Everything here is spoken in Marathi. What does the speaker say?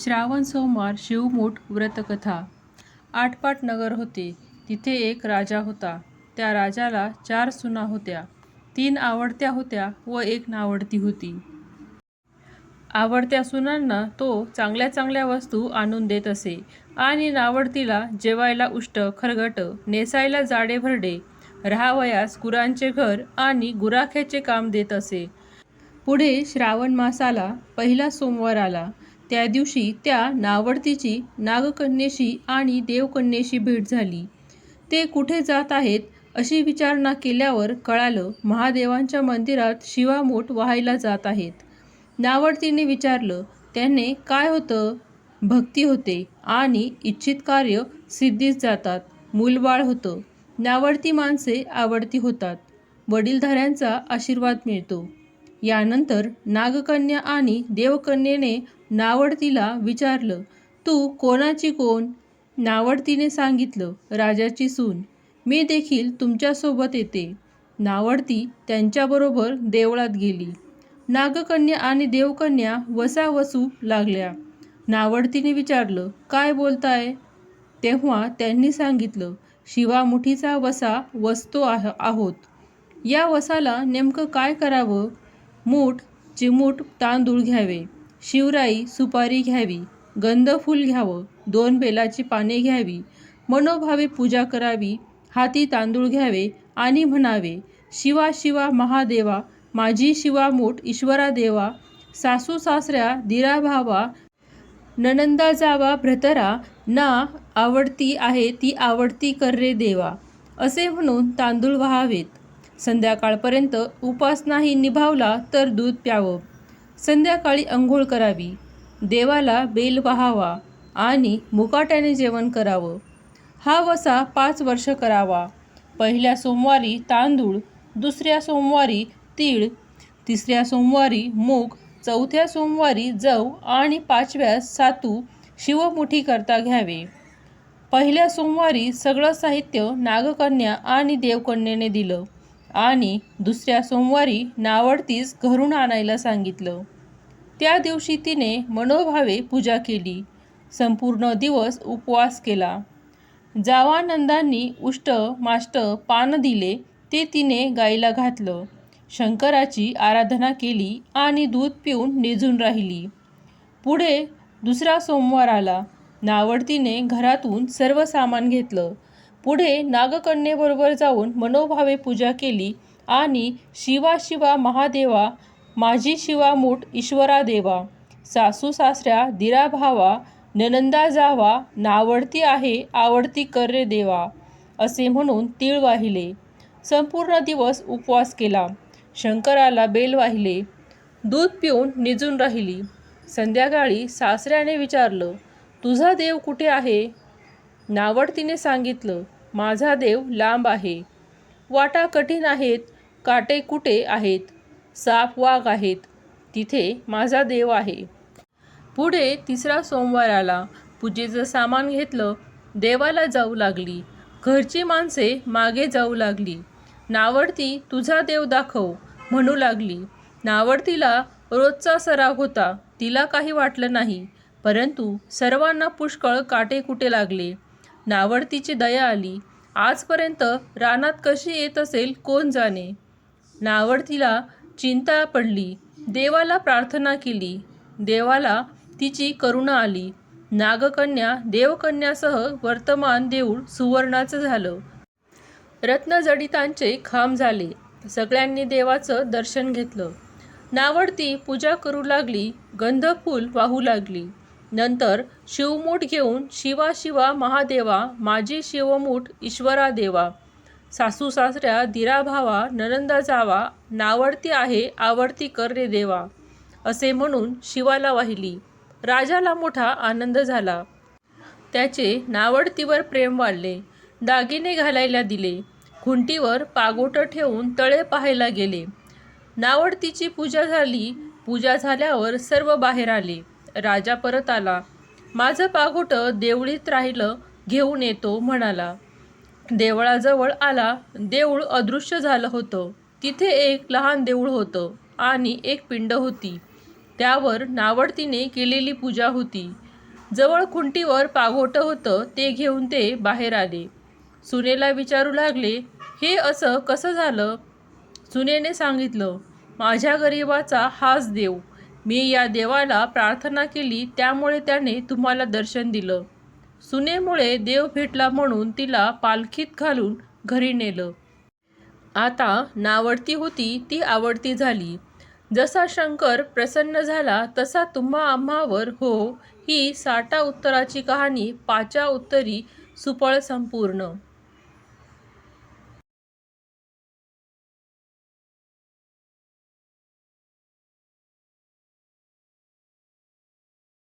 श्रावण सोमवार शिवमूठ व्रतकथा. आटपाट नगर होते. तिथे एक राजा होता. त्या राजाला चार सुना होत्या. तीन आवडत्या होत्या व एक नावडती होती. आवडत्या सुनांना तो चांगल्या चांगल्या वस्तू आणून देत असे. आणि नावडतीला जेवायला उष्ट खरगट नेसायला जाडे भरडे राहावयास गुरांचे घर आणि गुराख्याचे काम देत असे. पुढे श्रावण मासाला पहिला सोमवार आला. त्या दिवशी त्या नावडतीची नागकन्येशी आणि देवकन्येशी भेट झाली. ते कुठे जात आहेत अशी विचारणा केल्यावर कळालं महादेवांच्या मंदिरात शिवामोठ व्हायला जात आहेत. नावडतीने विचारलं त्याने काय होतं? भक्ती होते आणि इच्छित कार्य सिद्धीस जातात मूलबाळ होतं. नावडती माणसे आवडती होतात. वडीलधाऱ्यांचा आशीर्वाद मिळतो. यानंतर नागकन्या आणि देवकन्येने नावडतीला विचारलं तू कोणाची कोण? नावडतीने सांगितलं राजाची सून. मी देखील तुमच्यासोबत येते. नावडती त्यांच्याबरोबर देवळात गेली. नागकन्या आणि देवकन्या वसावसू लागल्या. नावडतीने विचारलं काय बोलताय? तेव्हा त्यांनी सांगितलं शिवामुठीचा वसा वसतो आह आहोत. या वसाला नेमकं काय करावं? मूठ चिमूट तांदूळ घ्यावे. शिवराई सुपारी घ्यावी गंधफूल घ्यावं दोन बेलाची पाने घ्यावी मनोभावे पूजा करावी हाती तांदूळ घ्यावे आणि म्हणावे शिवा शिवा महादेवा माझी शिवा मोठ ईश्वरा देवा सासू सासऱ्या दिरा भावा ननंदा जावा भ्रतरा ना आवडती आहे ती आवडती कर रे देवा असे म्हणून तांदूळ व्हावेत. संध्याकाळपर्यंत उपास नाही निभावला तर दूध प्यावं. संध्याकाळी अंघोळ करावी देवाला बेल वाहावा आणि मुकाट्याने जेवण करावं. हा वसा पाच वर्ष करावा. पहिल्या सोमवारी तांदूळ दुसऱ्या सोमवारी तीळ तिसऱ्या सोमवारी मूग चौथ्या सोमवारी जव आणि पाचव्या सातू शिवमुठी करता घ्यावे. पहिल्या सोमवारी सगळं साहित्य नागकन्या आणि देवकन्येने दिलं. आणि दुसऱ्या सोमवारी नावडतीस घरून आणायला सांगितलं. त्या दिवशी तिने मनोभावे पूजा केली. संपूर्ण दिवस उपवास केला. जावानंदांनी उष्ट माष्ट पान दिले ते तिने गाईला घातलं. शंकराची आराधना केली आणि दूध पिऊन निजून राहिली. पुढे दुसरा सोमवार आला. नावडतीने घरातून सर्व सामान घेतलं. पुढे नागकन्येबरोबर जाऊन मनोभावे पूजा केली आणि शिवा शिवा महादेवा माझी शिवामूठ ईश्वरा देवा सासू सासऱ्या दिरा भावा ननंदा जावा नावडती आहे आवडती कर रे देवा असे म्हणून तीळ वाहिले. संपूर्ण दिवस उपवास केला. शंकराला बेल वाहिले. दूध पिऊन निजून राहिली. संध्याकाळी सासऱ्याने विचारलं तुझा देव कुठे आहे? नावडतीने सांगितलं माझा देव लांब आहे. वाटा कठीण आहेत काटे कुटे आहेत? साप वाघ आहेत. तिथे माझा देव आहे. पुढे तिसरा सोमवार आला. पूजेचं सामान घेतलं. देवाला जाऊ लागली. घरची माणसे मागे जाऊ लागली. नावडती तुझा देव दाखव म्हणू लागली. नावडतीला रोजचा सराव होता. तिला काही वाटलं नाही. परंतु सर्वांना पुष्कळ काटे कुटे लागले? नावडतीची दया आली. आजपर्यंत रानात कशी येत असेल कोण जाणे? नावडतीला चिंता पडली. देवाला प्रार्थना केली. देवाला तिची करुणा आली. नागकन्या देवकन्यासह वर्तमान देऊळ सुवर्णाचं झालं. रत्नजडितांचे खांब झाले. सगळ्यांनी देवाचं दर्शन घेतलं. नावडती पूजा करू लागली. गंधफूल वाहू लागली. नंतर शिवमूठ घेऊन शिवा शिवा महादेवा माझी शिवमूठ ईश्वरा देवा सासू सासऱ्या दिरा भावा ननंदा जावा नावडती आहे आवडती कर रे देवा असे म्हणून शिवाला वाहिली. राजाला मोठा आनंद झाला. त्याचे नावडतीवर प्रेम वाढले. दागिने घालायला दिले. खुंटीवर पागोटं ठेवून तळे पाहायला गेले. नावडतीची पूजा झाली. पूजा झाल्यावर सर्व बाहेर आले. राजा परत आला. माझं पागोट देवळीत राहिलं घेऊन येतो म्हणाला. देवळाजवळ आला देऊळ अदृश्य झालं होतं. तिथे एक लहान देऊळ होतं आणि एक पिंड होती. त्यावर नावडतीने केलेली पूजा होती. जवळ खुंटीवर पागोटं होतं ते घेऊन ते बाहेर आले. सुनेला विचारू लागले हे असं कसं झालं? सुनेने सांगितलं माझ्या गरिबाचा हाच देव. मी या देवाला प्रार्थना केली त्यामुळे त्याने तुम्हाला दर्शन दिलं. सुनेमुळे देव भेटला म्हणून तिला पालखीत घालून घरी नेलं. आता नावडती होती ती आवडती झाली. जसा शंकर प्रसन्न झाला तसा तुम्हा आम्हावर हो ही साठा उत्तराची कहाणी पाचा उत्तरी सुपळ संपूर्ण.